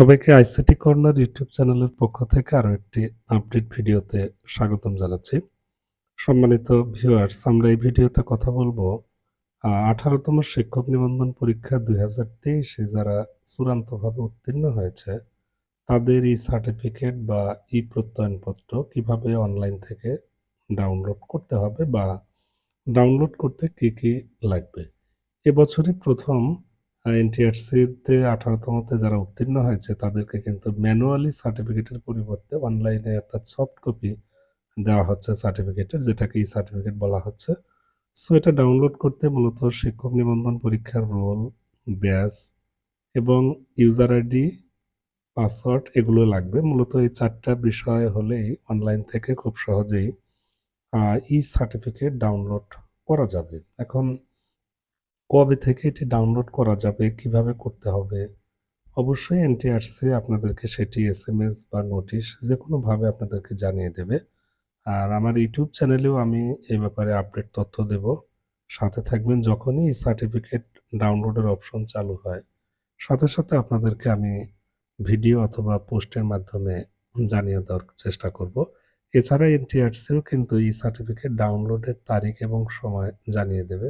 সবাইকে ICT corner YouTube চ্যানেলের পক্ষ থেকে আরও একটি আপডেট ভিডিওতে স্বাগতম জানাচ্ছি। সম্মানিত ভিউয়ার্স, আমরা এই ভিডিওতে কথা বলব আঠারোতম শিক্ষক নিবন্ধন পরীক্ষা দুই হাজার তেইশে যারা চূড়ান্তভাবে উত্তীর্ণ হয়েছে, তাদের এই সার্টিফিকেট বা ই প্রত্যয়নপত্র কীভাবে অনলাইন থেকে ডাউনলোড করতে হবে বা ডাউনলোড করতে কি কি লাগবে? এবছরই প্রথম এনটিআরসিতে আঠারোতমতে যারা উত্তীর্ণ হয়েছে, তাদেরকে কিন্তু ম্যানুয়ালি সার্টিফিকেটের পরিবর্তে অনলাইনে অর্থাৎ সফট কপি দেওয়া হচ্ছে সার্টিফিকেটের, যেটাকে ই সার্টিফিকেট বলা হচ্ছে। সো এটা ডাউনলোড করতে মূলত শিক্ষক নিবন্ধন পরীক্ষার রোল, ব্যাস এবং ইউজার আইডি, পাসওয়ার্ড এগুলো লাগবে। মূলত এই চারটা বিষয় হলেই অনলাইন থেকে খুব সহজেই ই সার্টিফিকেট ডাউনলোড করা যাবে। এখন কবে থেকে এটি ডাউনলোড করা যাবে, কীভাবে করতে হবে? অবশ্যই এনটিআরসি আপনাদেরকে সেটি এস এম এস বা নোটিশ যে কোনোভাবে আপনাদেরকে জানিয়ে দেবে। আর আমার ইউটিউব চ্যানেলেও আমি এই ব্যাপারে আপডেট তথ্য দেব। সাথে থাকবেন যখনই এই সার্টিফিকেট ডাউনলোডের অপশন চালু হয়। সাথে সাথে আপনাদেরকে আমি ভিডিও অথবা পোস্টের মাধ্যমে জানিয়ে দেওয়ার চেষ্টা করব। এছাড়া এনটিআরসিও কিন্তু এই সার্টিফিকেট ডাউনলোডের তারিখ এবং সময় জানিয়ে দেবে।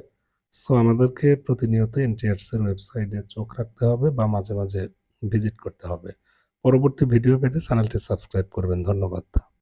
সো আমাদেরকে প্রতিনিয়ত এনটিআরসির ওয়েবসাইটে চোখ রাখতে হবে বা মাঝে মাঝে ভিজিট করতে হবে। পরবর্তী ভিডিও পেতে চ্যানেলটি সাবস্ক্রাইব করবেন। ধন্যবাদ।